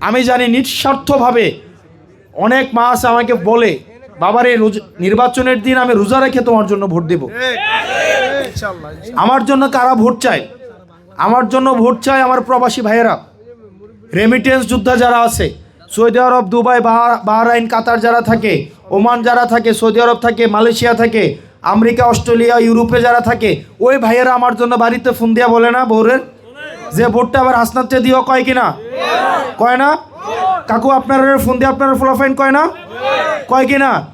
আমি জানি নিঃস্বার্থভাবে অনেক মা আছে আমাকে বলে, বাবারে, রোজ- নির্বাচনের দিন আমি রোজা রেখে তোমার জন্য ভোট দেব। আমার জন্য কারা ভোট চায়? আমার জন্য ভোট চায় আমার প্রবাসী ভাইয়েরা। রেমিটেন্স যোদ্ধা যারা আছে, সৌদি আরব, দুবাই, বাহা- বাহরাইন, কাতার যারা থাকে, ওমান যারা থাকে, সৌদি আরব থাকে, মালয়েশিয়া থাকে, আমেরিকা, অস্ট্রেলিয়া, ইউরোপে যারা থাকে, ওই ভাইয়েরা আমার জন্য বাড়িতে ফোন দিয়া বলে না বৌরের যে ভোটটা আবার হাসনাতে দিও কয় কিনা? কয় না? কাকু, আপনার ফোন দিয়ে আপনার ফলাফাইন কয় না? কয় কি না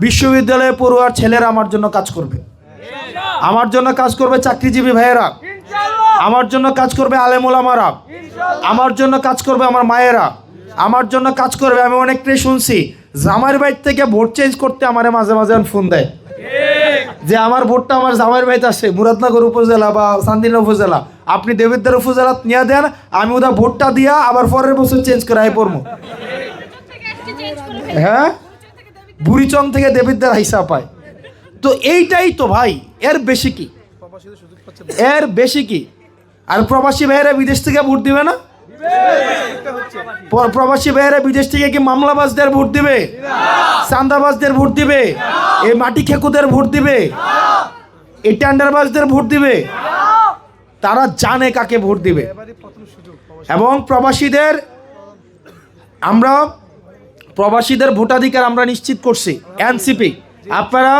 বিশ্ববিদ্যালয়ে পড়ুয়ার ছেলেরা আমার জন্য কাজ করবে। আমার জন্য কাজ করবে চাকরিজীবী ভাইয়েরা। আমার জন্য কাজ করবে আলেমোলামারা আমার। জন্য কাজ করবে আমার মায়েরা। আমার জন্য কাজ করবে, আমি অনেকটাই শুনছি। জামাইয়ের বাড়ি থেকে ভোট চেঞ্জ করতে আমারে মাঝে মাঝে ফোন দেয়। যে আমার ভোটটা আমার জামাইয়ের বাড়িতে আসে মুরাদনগর উপজেলা বা সান্দিনা উপজেলা। আপনি দেবিদ্দার উপজেলা নিয়ে দেন, আমি ওদের ভোটটা দিয়া আবার পরের বছর চেঞ্জ করে পড়ব হ্যাঁ? বুড়িচং থেকে দেবিদ্দার হাইসা পায়। তো এইটাই তো ভাই, এর বেশি কি? এর বেশি কি? আর প্রবাসী ভাইয়েরা বিদেশ থেকে ভোট দিবে না? প্রবাসী ভাইয়েরা বিদেশ থেকে কি মামলাবাজদের ভোট দিবে? চান্দাবাজদের ভোট দিবে? এই মাটি খেকুদের ভোট দিবে? এই টেন্ডারবাজদের ভোট দিবে? তারা জানে কাকে ভোট দিবে। এবং প্রবাসীদের, আমরা প্রবাসীদের ভোটাধিকার আমরা নিশ্চিত করছি এনসিপি আপনারা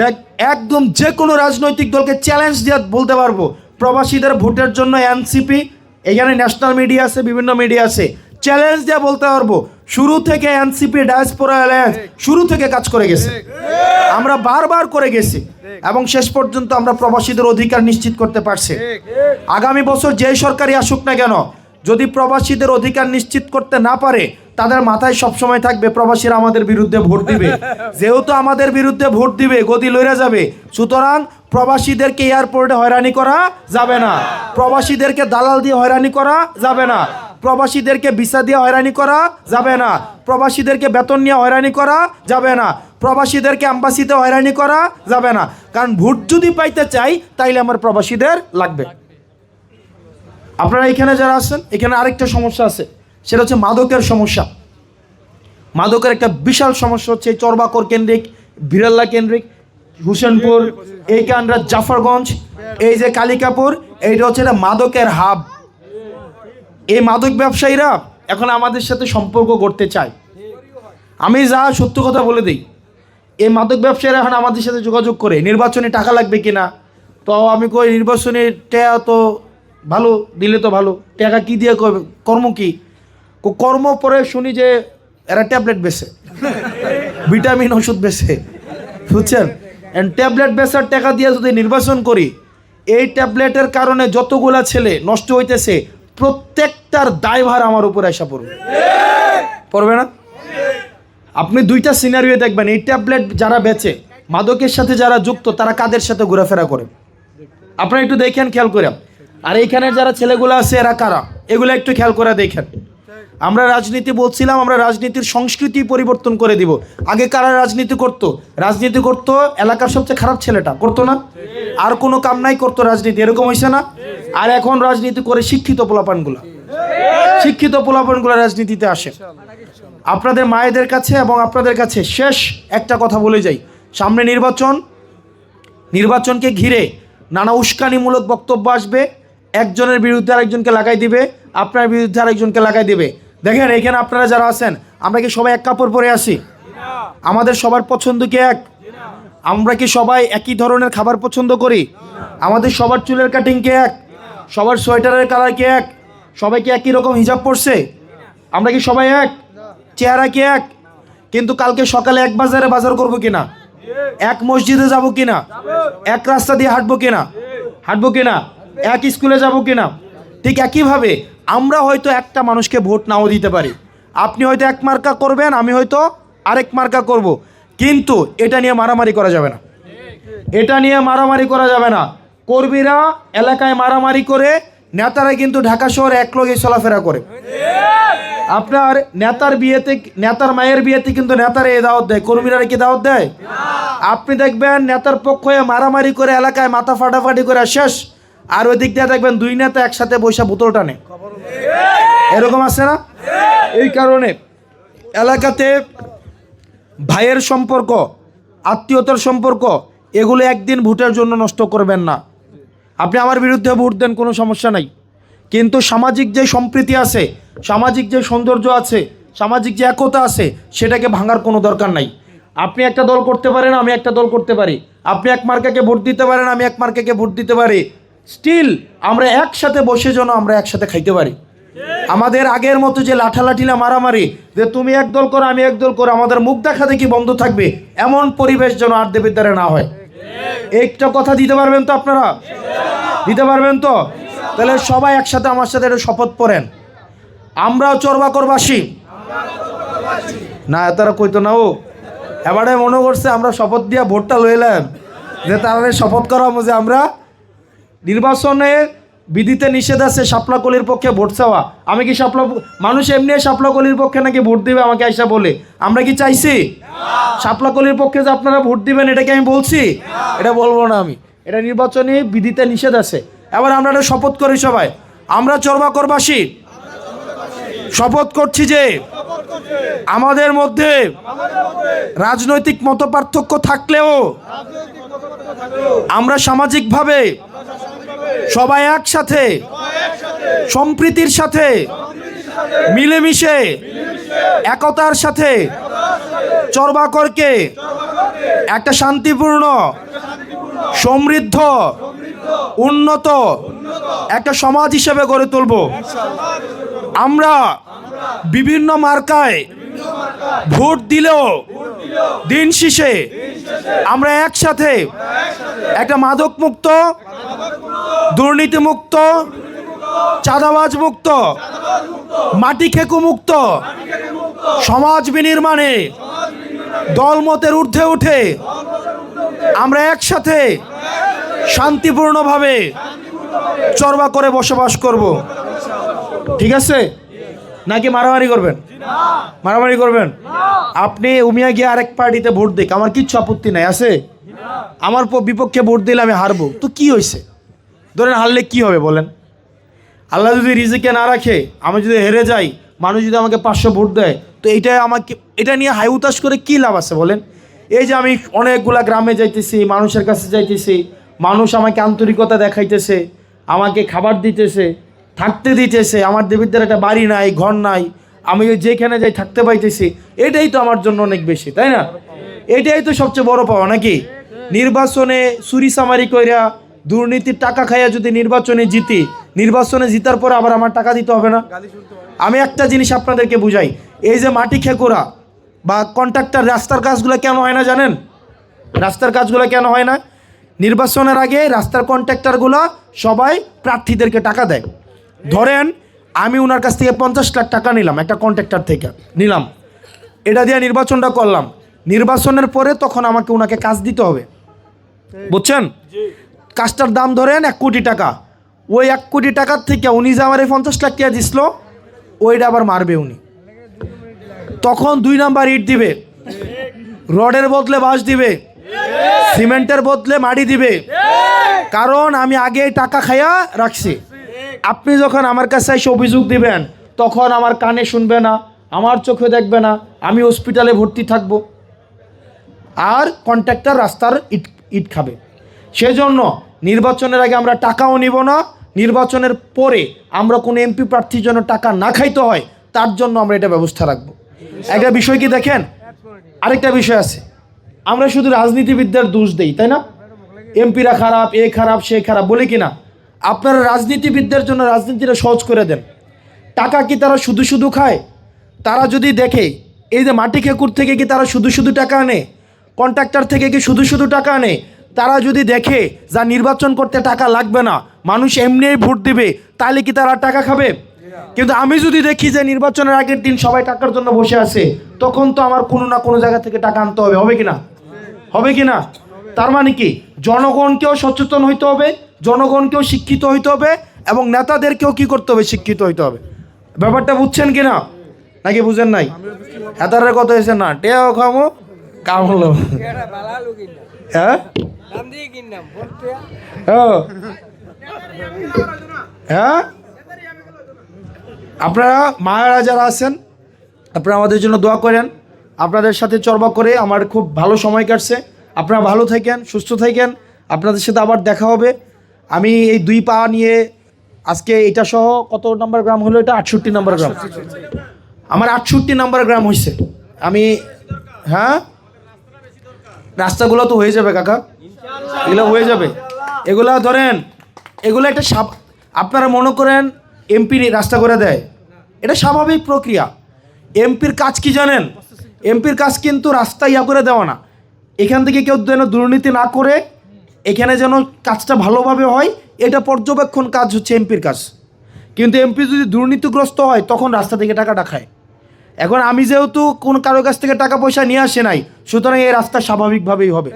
দেখ, একদম যে কোনো রাজনৈতিক দলকে চ্যালেঞ্জ দিয়ে বলতে পারব, প্রবাসীদের ভোটের জন্য এনসিপি এখানে ন্যাশনাল মিডিয়া আছে, বিভিন্ন মিডিয়া আছে। চ্যালেঞ্জ দিয়ে বলতে পারব, শুরু থেকে এনসিপি ডায়াসপোরা অ্যালায়েন্স শুরু থেকে কাজ করে গেছে। আমরা বারবার করে গেছি এবং শেষ পর্যন্ত আমরা প্রবাসীদের অধিকার নিশ্চিত করতে পারছি। আগামী বছর যে সরকারই আসুক না কেন, যদি প্রবাসীদের অধিকার নিশ্চিত করতে না পারে তাদের মাথায় সবসময় থাকবে প্রবাসীরা আমাদের বিরুদ্ধে ভোট দিবে। যেহেতু আমাদের বিরুদ্ধে ভোট দিবে গদি লইরা যাবে সুতরাং প্রবাসীদেরকে এয়ারপোর্টে হয়রানি করা যাবে না। প্রবাসীদেরকে দালাল দিয়ে হয়রানি করা যাবে না। প্রবাসীদেরকে ভিসা দিয়ে হয়রানি করা যাবে না। প্রবাসীদেরকে বেতন নিয়ে হয়রানি করা যাবে না। প্রবাসীদেরকে আম্বাসিতে হয়রানি করা যাবে না। কারণ ভোট যদি পাইতে চাই তাইলে আমার প্রবাসীদের লাগবে। আপনারা এখানে যারা আছেন এখানে আরেকটা সমস্যা আছে। সেটা হচ্ছে মাদকের সমস্যা। মাদকের একটা বিশাল সমস্যা হচ্ছে চরবাকর কেন্দ্রিক, বিড়াল্লা কেন্দ্রিক, হুসেনপুর, এই কানরা জাফরগঞ্জ, এই যে কালিকাপুর, এইটা হচ্ছে এটা মাদকের হাব। এই মাদক ব্যবসায়ীরা এখন আমাদের সাথে সম্পর্ক করতে চায়। আমি যা সত্য কথা বলে দিই, এই মাদক ব্যবসায়ীরা এখন আমাদের সাথে যোগাযোগ করে, নির্বাচনে টাকা লাগবে কিনা? তো আমি কই, নির্বাচনে টাকা তো ভালো, দিলে তো ভালো। টাকা কি দিয়ে কর্ম কো- কর্ম পরে শুনি যে এরা ট্যাবলেট বেছে। ভিটামিন ওষুধ বেছে। বুঝছেন? ট্যাবলেট বেচার টাকা দিয়ে যদি নির্বাচন করি, এই ট্যাবলেটের কারণে যতগুলা ছেলে নষ্ট হইতেছে, প্রত্যেকটার দায়ভার আমার উপরে আসা পড়বে। পড়বে না? আপনি দুইটা সিনারিও দেখবেন। এই ট্যাবলেট যারা বেচে, মাদকের সাথে যারা যুক্ত, তারা কাদের সাথে ঘোরাফেরা করে? আপনারা একটু দেখেন, খেয়াল করে আর এইখানে যারা ছেলেগুলো আছে, এরা কারা? এগুলো একটু খেয়াল করে দেখেন। আমরা রাজনীতি বলছিলাম, আমরা রাজনীতির সংস্কৃতি পরিবর্তন করে দিব। আগে কারা রাজনীতি করতো? রাজনীতি করতো এলাকার সবচেয়ে খারাপ ছেলেটা। করতো না? আর কোনো কাম নাই, করতো রাজনীতি। এরকম হয়েছে না? আর এখন রাজনীতি করে শিক্ষিত পোলাপানগুলো। শিক্ষিত পোলাপানগুলো রাজনীতিতে আসে। আপনাদের মায়েদের কাছে এবং আপনাদের কাছে শেষ একটা কথা বলে যাই। সামনে নির্বাচন। নির্বাচনকে ঘিরে নানা উস্কানিমূলক বক্তব্য আসবে। একজনের বিরুদ্ধে আরেকজনকে লাগাই দিবে। আপনার বিরুদ্ধে আরেকজনকে লাগাই দিবে। দেখেন, এখানে আপনারা যারা আছেন, আমরা কি সবাই এক কাপড় পরে আসি আমাদের সবার পছন্দ কি এক? আমরা কি সবাই একই ধরনের খাবার পছন্দ করি? আমাদের সবার চুলের কাটিং কি এক? সবার সোয়েটারের কালার কি এক? সবাই কি একই রকম হিজাব পরছে? আমরা কি সবাই এক? চেহারা কি এক? কিন্তু কালকে সকালে এক বাজারে বাজার করব কিনা? এক মসজিদে যাব কিনা? এক রাস্তা দিয়ে হাঁটবো কিনা? হাঁটবো কিনা? এক স্কুলে যাব কিনা? ঠিক একইভাবে আমরা হয়তো একটা মানুষকে ভোট নাও দিতে পারি। আপনি হয়তো এক মার্কা করবেন, আমি হয়তো আরেক মার্কা করব। কিন্তু এটা নিয়ে মারামারি করা যাবে না। এটা নিয়ে মারামারি করা যাবে না। কর্মীরা এলাকায় মারামারি করে, নেতারা কিন্তু ঢাকা শহরে এক লগে চলাফেরা করে। আপনার নেতার বিয়েতে, নেতার মায়ের বিয়েতে কিন্তু নেতারা এই দাওয়াত দেয়। কর্মীরা কি দাওয়াত দেয়? আপনি দেখবেন, নেতার পক্ষ মারামারি করে এলাকায় মাথা ফাটাফাটি করে শেষ। আর ওই দিক দিয়ে দেখবেন দুই নেতা একসাথে বৈশা বোতল টানে। এরকম আছে না? এই কারণে এলাকাতে ভাইয়ের সম্পর্ক, আত্মীয়তার সম্পর্ক, এগুলো একদিন ভোটের জন্য নষ্ট করবেন না। আপনি আমার বিরুদ্ধে ভোট দেন, কোনো সমস্যা নাই। কিন্তু সামাজিক যে সম্প্রীতি আছে, সামাজিক যে সৌন্দর্য আছে, সামাজিক যে একতা আছে, সেটাকে ভাঙার কোনো দরকার নাই। আপনি একটা দল করতে পারেন, আমি একটা দল করতে পারি। আপনি এক মার্কাকে ভোট দিতে পারেন, আমি এক মার্কাকে ভোট দিতে পারি। স্টিল আমরা একসাথে বসে যেন আমরা একসাথে খাইতে পারি। আমাদের আগের মতো যে লাঠালাঠিলা মারামারি, যে তুমি একদল করো, আমি একদল করো, আমাদের মুখ দেখা দেখি বন্ধ থাকবে, এমন পরিবেশ যেন আর দেবের দেবিদ্বারে না হয়। একটা কথা দিতে পারবেন তো আপনারা? দিতে পারবেন তো? তাহলে সবাই একসাথে আমার সাথে একটা শপথ পড়েন। আমরাও চরবাকরবাসী না, তারা কইতো না, ও, এবারে মনে করছে আমরা শপথ দিয়া ভোটটা লইলাম, যে তারা শপথ করাবো যে আমরা নির্বাচনে বিধিতে নিষেধ আছে শাপলাকলির পক্ষে ভোট চাওয়া। আমি কি শাপলা মানুষ এমনি শাপলাকলির পক্ষে নাকি ভোট দিবে? আমাকে আইসা বলে। আমরা কি চাইছি? শাপলাকলির পক্ষে যে আপনারা ভোট দিবেন এটা কি আমি বলছি? এটা বলব না আমি। এটা নির্বাচনী বিধিতে নিষেধ আছে। এবার আমরা এটা শপথ করি সবাই। আমরা চরবাকরবাসী শপথ করছি যে আমাদের মধ্যে রাজনৈতিক মত পার্থক্য থাকলেও আমরা সামাজিকভাবে সবাই একসাথে, সম্প্রীতির সাথে, মিলেমিশে, একতার সাথে চরবাকরকে একটা শান্তিপূর্ণ, সমৃদ্ধ, উন্নত একটা সমাজ হিসেবে গড়ে তুলব। আমরা বিভিন্ন মার্কায় ভোট দিলেও দিন শেষে আমরা একসাথে একটা মাদক মুক্ত দুর্নীতি মুক্ত চাঁদাবাজ মুক্ত মাটি খেকু মুক্ত সমাজ বিনির্মাণে দলমতের ঊর্ধ্বে উঠে আমরা একসাথে শান্তিপূর্ণভাবে চরবা করে বসবাস করব। ঠিক আছে? নাকি মারামারি করবেন? মারামারি করবেন? আপনি উমিয়া গিয়ে আরেক পার্টিতে ভোট দিক, আমার কিচ্ছু আপত্তি নাই, আছে? আমার বিপক্ষে ভোট দিলে আমি হারবো। তো কি হয়েছে ধরেন হারলে কি হবে বলেন? আল্লাহ যদি রিজিকে না রাখে, আমি যদি হেরে যাই, মানুষ যদি আমাকে পাঁচশো ভোট দেয়, তো এইটা আমাকে এটা নিয়ে হাই উতাস করে কী লাভ আছে বলেন? এই যে আমি অনেকগুলা গ্রামে যাইতেছি, মানুষের কাছে যাইতেছি, মানুষ আমাকে আন্তরিকতা দেখাইতেছে, আমাকে খাবার দিতেছে থাকতে দিতেছে, আমার দেবীদের একটা বাড়ি নাই, ঘর নাই, আমি যেখানে যাই থাকতে পাইতেছি, এটাই তো আমার জন্য অনেক বেশি, তাই না? এটাই তো সবচেয়ে বড় পাওয়া, নাকি? নির্বাচনে সুরিসামারি কইরা দুর্নীতির টাকা খাইয়া যদি নির্বাচনে জিতি, নির্বাচনে জিতার পর আবার আমার টাকা দিতে হবে না? আমি একটা জিনিস আপনাদেরকে বুঝাই, এই যে মাটি খেকুরা বা কন্ট্রাক্টর, রাস্তার কাজগুলো কেন হয় না জানেন? রাস্তার কাজগুলো কেন হয় না? নির্বাচনের আগে রাস্তার কন্ট্রাক্টরগুলো সবাই প্রার্থীদেরকে টাকা দেয়। ধরেন আমি ওনার কাছ থেকে পঞ্চাশ লাখ টাকা নিলাম একটা কন্ট্রাক্টর থেকে। নিলাম। এটা দিয়ে নির্বাচনটা করলাম। নির্বাচনের পরে তখন আমাকে ওনাকে কাজ দিতে হবে। বুঝছেন? কাজটার দাম ধরেন এক কোটি টাকা। ওই এক কোটি টাকার থেকে উনি যে আমার এই পঞ্চাশ লাখ টাকা দিছিল ওইটা আবার মারবে উনি। তখন দুই নাম্বার ইট দিবে। রডের বদলে বাঁশ দিবে। সিমেন্টের বদলে মাটি দিবে। কারণ আমি আগে টাকা খাইয়া রাখছি। আপনি যখন আমার কাছে এসে অভিযোগ দিবেন, তখন আমার কানে শুনবে না, আমার চোখে দেখবে না, আমি হসপিটালে ভর্তি থাকব। আর কন্ট্রাক্টর রাস্তার ইট ইট খাবে। সেজন্য নির্বাচনের আগে আমরা টাকাও নিব না, নির্বাচনের পরে আমরা কোনো এমপি প্রার্থীর জন্য টাকা না খাইতে হয়, তার জন্য আমরা এটা ব্যবস্থা রাখব। একটা বিষয় কি দেখেন? আরেকটা বিষয় আছে। আমরা শুধু রাজনীতিবিদদের দোষ দেই, তাই না? এমপিরা খারাপ, এ খারাপ, সে খারাপ, বলি কি না আপনারা রাজনীতিবিদদের জন্য রাজনীতিটা সহজ করে দেন। টাকা কি তারা শুধু শুধু খায়? তারা যদি দেখে, এই যে মাটি খেকুর থেকে কি তারা শুধু শুধু টাকা আনে? কন্ট্রাক্টর থেকে কি শুধু শুধু টাকা আনে? তারা যদি দেখে যা নির্বাচন করতে টাকা লাগবে না, মানুষ এমনিই ভোট দিবে, তাহলে কি তারা টাকা খাবে? কিন্তু আমি যদি দেখি যে নির্বাচনের আগের দিন সবাই টাকার জন্য বসে আছে, তখন তো আমার কোনো না কোনো জায়গা থেকে টাকা আনতে হবে হবে কি না? হবে কি না? তার মানে কি? জনগণকেও সচেতন হইতে হবে জনগণকেও শিক্ষিত হইতে হবে এবং নেতাদেরকেও কি করতে হবে? শিক্ষিত হইতে হবে। ব্যাপারটা বুঝছেন কি না নাকি বুঝেন নাই? হেতারের কথা হয়েছে না। টেও খামো কাম হলো হ্যাঁ? হ্যাঁ? আপনারা মায়েরা যারা আছেন, আপনারা আমাদের জন্য দোয়া করেন। আপনাদের সাথে চর্বা করে আমার খুব ভালো সময় কাটছে। আপনারা ভালো থাকেন, সুস্থ থাকেন। আপনাদের সাথে আবার দেখা হবে। আমি এই দুই পা নিয়ে আজকে এটা সহ কত নাম্বার গ্রাম হলো এটা? আটষট্টি নাম্বার গ্রাম। আমার আটষট্টি নাম্বার গ্রাম হয়েছে আমি হ্যাঁ? রাস্তাগুলো তো হয়ে যাবে, কাকা। এগুলো হয়ে যাবে। এগুলা ধরেন, এগুলো একটা সাব আপনারা মনে করেন এমপি রাস্তা করে দেয়। এটা স্বাভাবিক প্রক্রিয়া। এমপির কাজ কি জানেন? এমপির কাজ কিন্তু রাস্তা ইয়া করে দেওয়া না। এখান থেকে কেউ যেন দুর্নীতি না করে এখানে যেন কাজটা ভালোভাবে হয় এটা পর্যবেক্ষণ কাজ হচ্ছে এমপির কাজ। কিন্তু এমপি যদি দুর্নীতিগ্রস্ত হয় তখন রাস্তা থেকে টাকাটা খায়। এখন আমি যেহেতু কোন কারও কাছ থেকে টাকা পয়সা নিয়ে আসে নাই সুতরাং এই রাস্তা স্বাভাবিকভাবেই হবে।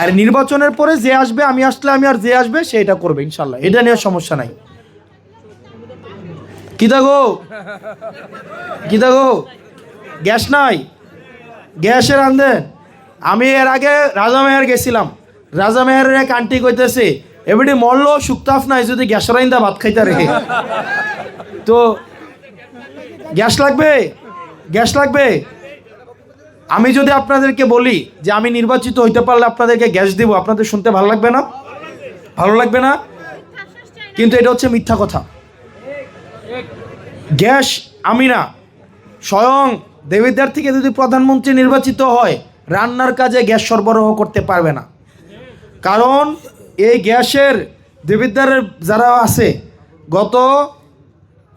আর নির্বাচনের পরে যে আসবে আমি আসলে আমি আর যে আসবে সে এটা করবে ইনশাল্লাহ এটা নিয়ে সমস্যা নাই। কিতা গো? কিতা গো? গ্যাস নাই? গ্যাসের আনদেন আমি এর আগে রাজা রাজামেহার গেছিলাম। রাজামেহারের এক আন্টি কইতেছে এবারে মরল সুক্তাফ নাই, যদি গ্যাস রাইন্দা ভাত খাইতে রেখে তো, গ্যাস লাগবে? গ্যাস লাগবে? আমি যদি আপনাদেরকে বলি যে আমি নির্বাচিত হইতে পারলে আপনাদেরকে গ্যাস দিব, আপনাদের শুনতে ভালো লাগবে না? ভালো লাগবে না? কিন্তু এটা হচ্ছে মিথ্যা কথা। গ্যাস আমি না। স্বয়ং দেবিদ্বার থেকে যদি প্রধানমন্ত্রী নির্বাচিত হয়, রান্নার কাজে গ্যাস সরবরাহ করতে পারবে না। কারণ এই গ্যাসের দেবিদ্বারের যারা আছে, গত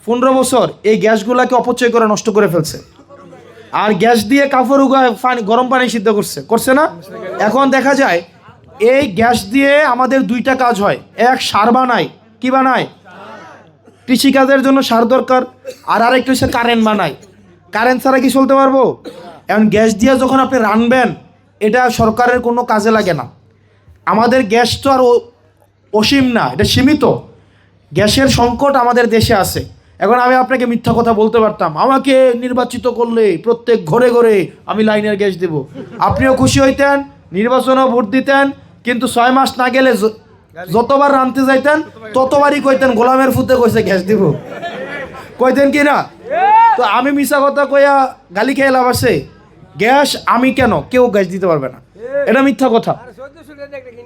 পনেরো বছর এই গ্যাসগুলাকে অপচয় করে নষ্ট করে ফেলছে। আর গ্যাস দিয়ে কাপড় পানি, গরম পানি সিদ্ধ করছে। করছে না? এখন দেখা যায়, এই গ্যাস দিয়ে আমাদের দুইটা কাজ হয়। এক, সার বানায়। কি বানায়? কৃষিকাজের জন্য সার দরকার। আর আরেকটা হচ্ছে কারেন্ট বানায়। কারেন্ট ছাড়া কি চলতে পারব? এখন গ্যাস দিয়ে যখন আপনি রানবেন, এটা সরকারের কোনো কাজে লাগে না। আমাদের গ্যাস তো আর অসীম না, এটা সীমিত। গ্যাসের সংকট আমাদের দেশে আছে। এখন আমি আপনাকে মিথ্যা কথা বলতে পারতাম। আমাকে নির্বাচিত করলে প্রত্যেক ঘরে ঘরে আমি লাইনের গ্যাস দেব। আপনিও খুশি হইতেন, নির্বাচনেও ভোট দিতেন, কিন্তু ছয় মাস না গেলে যতবার রানতে যাইতেন, ততবারই কইতেন, গোলামের ফুতে কইছে গ্যাস দিব। কইতেন কি না? তো আমি মিশা কথা কইয়া গালি খেয়ে লাভ আছে। গ্যাস আমি কেন? কেউ গ্যাস দিতে পারবে না। এটা মিথ্যা কথা। শুধু দেখলে